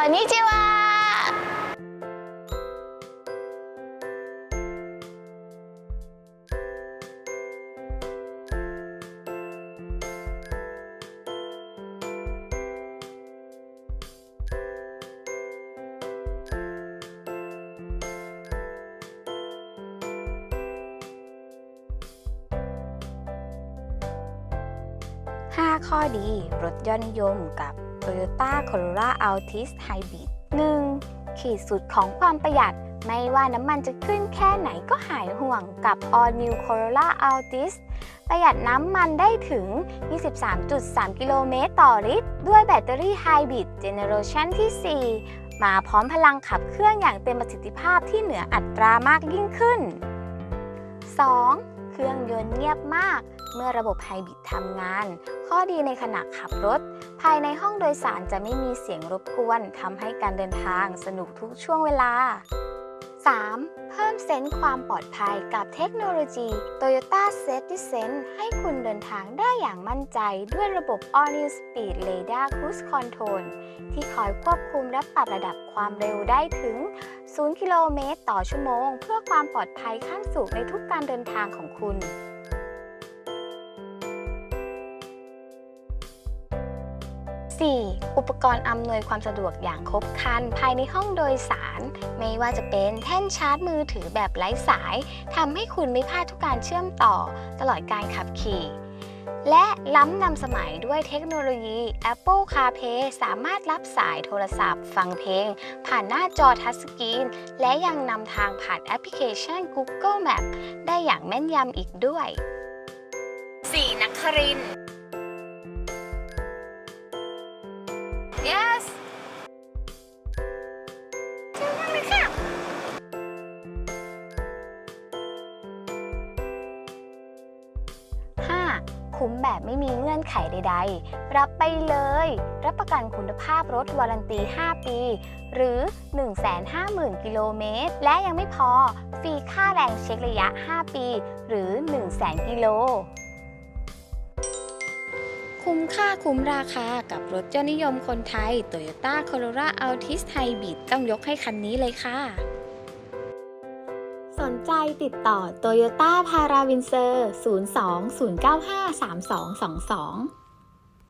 อนิจิวา 5 ข้อดีรถยอดนิยมกับ Toyota Corolla Altis Hybrid 1. ขีดสุดของความประหยัด ไม่ว่าน้ำมันจะขึ้นแค่ไหนก็หายห่วงกับ All New Corolla Altis ประหยัดน้ำมันได้ถึง 23.3 กิโลเมตรต่อลิตร ด้วยแบตเตอรี่ไฮบริดเจเนอเรชันที่ 4 มาพร้อมพลังขับเคลื่อนอย่างเต็มประสิทธิภาพที่เหนืออัตรามากยิ่งขึ้น 2. เครื่องยนต์เงียบมาก เมื่อระบบไฮบริดทำงาน ข้อดีในขณะขับรถ ภายในห้องโดยสารจะไม่มีเสียงรบกวนทำให้การเดินทางสนุกทุกช่วงเวลา 3. เพิ่มเซนส์ความปลอดภัยกับเทคโนโลยี Toyota Safety Sense ให้คุณเดินทางได้อย่างมั่นใจด้วยระบบ All New Speed Radar Cruise Control ที่คอยควบคุมและปรับระดับความเร็วได้ถึง 0 กิโลเมตรต่อชั่วโมง เพื่อความปลอดภัยขั้นสูงในทุกการเดินทางของคุณ 4. อุปกรณ์อำนวยความสะดวกอย่างครบครันภายในห้องโดยสาร ไม่ว่าจะเป็นแท่นชาร์จมือถือแบบไร้สายทำให้คุณไม่พลาดทุกการเชื่อมต่อ ตลอดการขับขี่ และล้ำนำสมัยด้วยเทคโนโลยี Apple CarPlay สามารถรับสายโทรศัพท์ ฟังเพลง ผ่านหน้าจอทัชสกรีน และยังนำทางผ่านแอปพลิเคชัน Google Map ได้อย่างแม่นยำอีกด้วย 4. นักครินทร์ คุ้มแบบไม่มีเงื่อนไขใด ๆ รับไปเลย รับประกันคุณภาพรถวารันตี 5 ปี หรือ 150,000 กิโลเมตร และยังไม่พอ ฟรีค่าแรงเช็คระยะ 5 ปี หรือ 100,000 กิโล คุ้มค่าคุ้มราคากับรถยอดนิยมคนไทย Toyota Corolla Altis Hybrid ต้องยกให้คันนี้เลยค่ะ นใจติดต่อโตโยต้าพาราวินเซอร์ 020953222